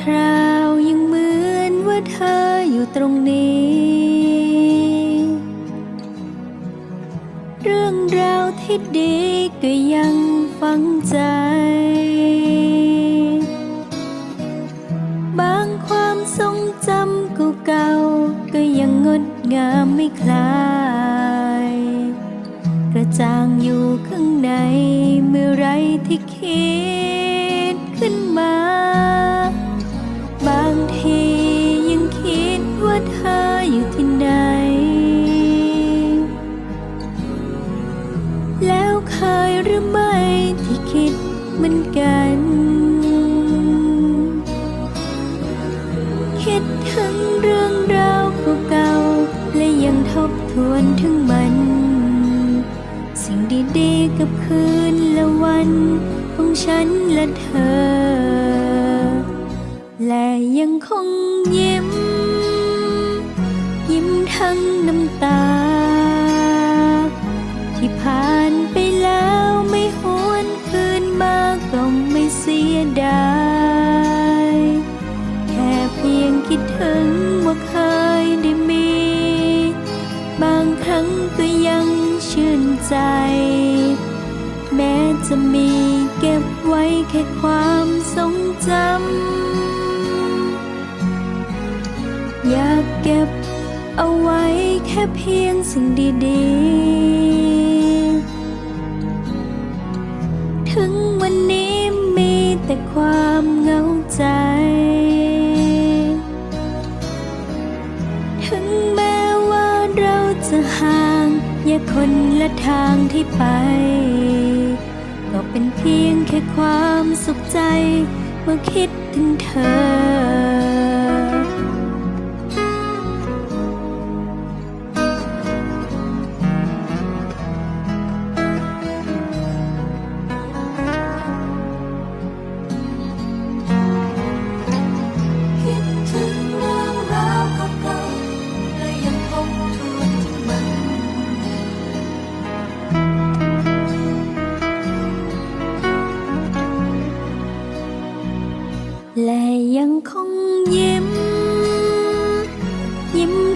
คราวยังเหมือนว่าเธออยู่ตรงนี้ เรื่องราวที่ดีก็ยังฟังใจ บางความทรงจำเก่าๆก็ยังงดงามไม่คลาย กระจ่างอยู่ข้างในเมื่อไรที่คิด เคยหรือไม่ที่คิดเหมือนกัน คิดถึงเรื่องราวเก่าๆและยังทบทวนถึงมัน สิ่งดีๆกับคืนและวันของฉันและเธอ และยังคงยิ้ม ยิ้มทั้งน้ำตา รั้งก็ยังชื่นใจ แม้จะมีเก็บไว้แค่ความทรงจำ อยากเก็บเอาไว้แค่เพียงสิ่งดีๆ ถึงวันนี้มีแต่ความเหงาใจาง อยกคนละทางที่ไป ก็เป็นเพียงแค่ความสุขใจ เมื่อคิดถึงเธอ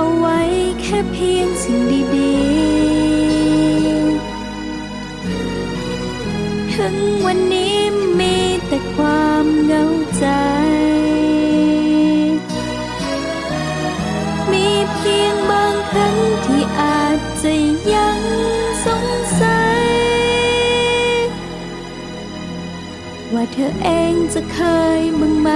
เอาไว้แค่เพียงสิ่งดีๆ ถึงวันนี้มีแต่ความเหงาใจ มีเพียงบางครั้งที่อาจจะยังสงสัย ว่าเธอเองจะเคยมึงไหม